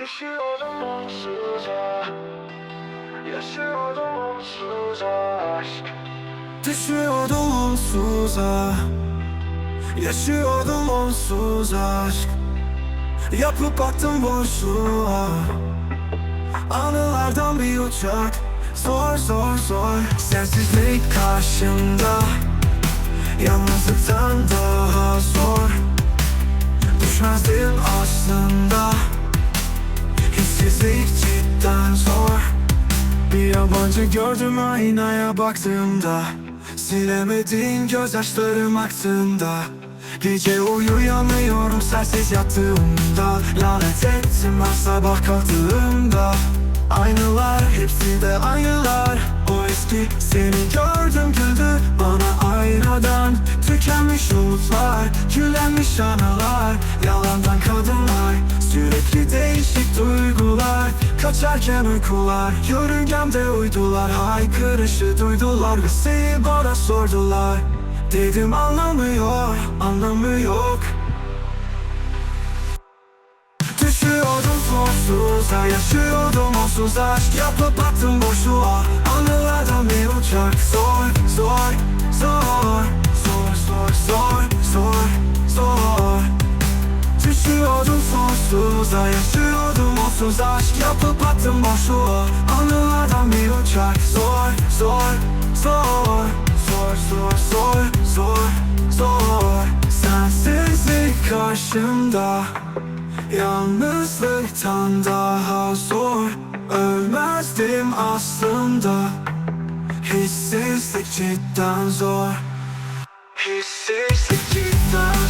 Düşüyordum onsuza Yaşıyordum onsuz aşk. Düşüyordum onsuza. Yaşıyordum onsuz aşk. Yapıp baktım boşluğa. Anılardan bir uçak. Zor zor zor. Sensizlik karşımda. Yalnızlıktan daha zor. Düşmezdim aslında Hissizlik cidden zor. Bir yabancı gördüm aynaya baktığımda. Silemediğin gözyaşlarım aktığında Gece uyuyamıyorum sensiz yattığımda. Lanet ettim her sabah kalktığımda. Aynılar hepsi de aynılar. O eski seni gördüm güldü bana aynadan. Tükenmiş umutlar, küllenmiş anılar. Yalandan kadınlar, sürekli değişik duygular Kaçarken uykular, yörüngemde uydular. Haykırışı duydular ve seni bana sordular. Dedim anlamıyor, anlamı yok. Düşüyordum sonsuza Yaşıyordum onsuz aşk. Yapıp baktım boşluğa Anılardan bir uçak. Zor, zor, zor Zor, zor, zor, zor, zor. Düşüyordum sonsuza Yaşıyordum Sonsuz aşk yapıp attım boşluğu. Anılardan bir uçar. Zor, zor, zor Zor, zor, zor, zor, zor. Sensizlik karşımda Yalnızlıktan daha zor. Ölmezdim aslında Hissizlik cidden zor. Hissizlik cidden zor